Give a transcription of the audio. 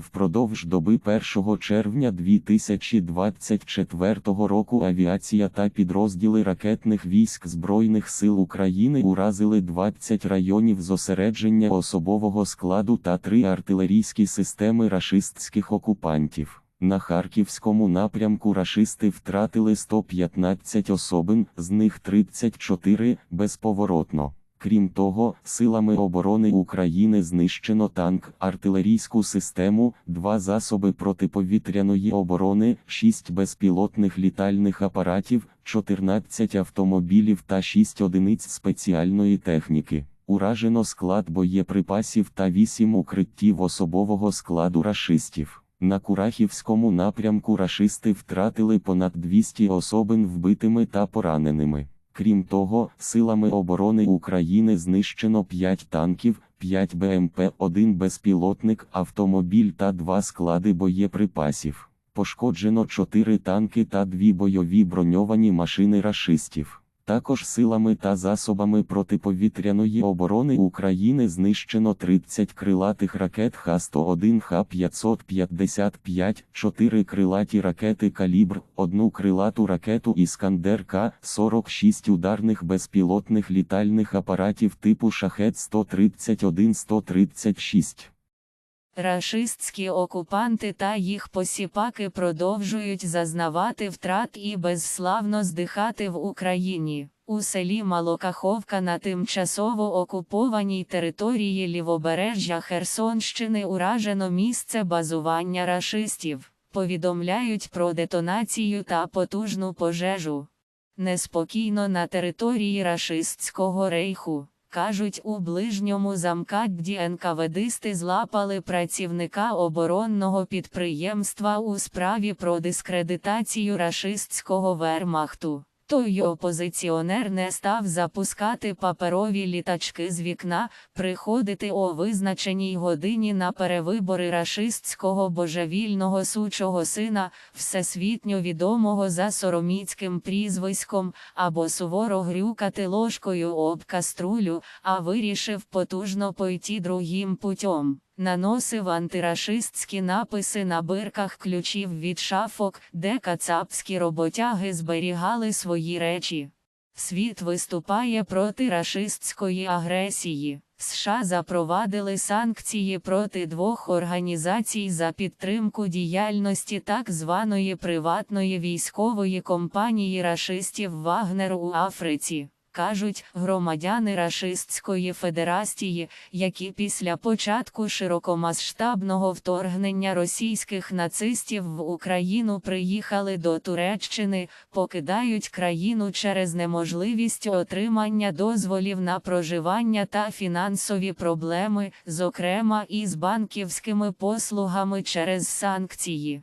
Впродовж доби 1 червня 2024 року авіація та підрозділи ракетних військ Збройних сил України уразили 20 районів зосередження особового складу та три артилерійські системи рашистських окупантів. На харківському напрямку рашисти втратили 115 особин, з них 34 безповоротно. Крім того, силами оборони України знищено танк, артилерійську систему, два засоби протиповітряної оборони, 6 безпілотних літальних апаратів, 14 автомобілів та 6 одиниць спеціальної техніки. Уражено склад боєприпасів та 8 укриттів особового складу рашистів. На Курахівському напрямку рашисти втратили понад 200 особин вбитими та пораненими. Крім того, силами оборони України знищено 5 танків, 5 БМП, 1 безпілотник, автомобіль та 2 склади боєприпасів. Пошкоджено 4 танки та 2 бойові броньовані машини рашистів. Також силами та засобами протиповітряної оборони України знищено 30 крилатих ракет Х-101, Х-555, 4 крилаті ракети «Калібр», 1 крилату ракету «Іскандер К», 46 ударних безпілотних літальних апаратів типу «Шахет-131-136». Рашистські окупанти та їх посіпаки продовжують зазнавати втрат і безславно здихати в Україні. У селі Малокаховка на тимчасово окупованій території лівобережжя Херсонщини уражено місце базування рашистів. Повідомляють про детонацію та потужну пожежу. Неспокійно на території рашистського рейху. Кажуть, у ближньому замкадді НКВДисти злапали працівника оборонного підприємства у справі про дискредитацію рашистського вермахту. Той опозиціонер не став запускати паперові літачки з вікна, приходити о визначеній годині на перевибори рашистського божевільного сучого сина, всесвітньо відомого за сороміцьким прізвиськом, або суворо грюкати ложкою об каструлю, а вирішив потужно пойти другим путем. Наносив антирашистські написи на бирках ключів від шафок, де кацапські роботяги зберігали свої речі. Світ виступає проти рашистської агресії. США запровадили санкції проти двох організацій за підтримку діяльності так званої приватної військової компанії рашистів Вагнер у Африці. Кажуть, громадяни Рашистської Федерації, які після початку широкомасштабного вторгнення російських нацистів в Україну приїхали до Туреччини, покидають країну через неможливість отримання дозволів на проживання та фінансові проблеми, зокрема із банківськими послугами через санкції.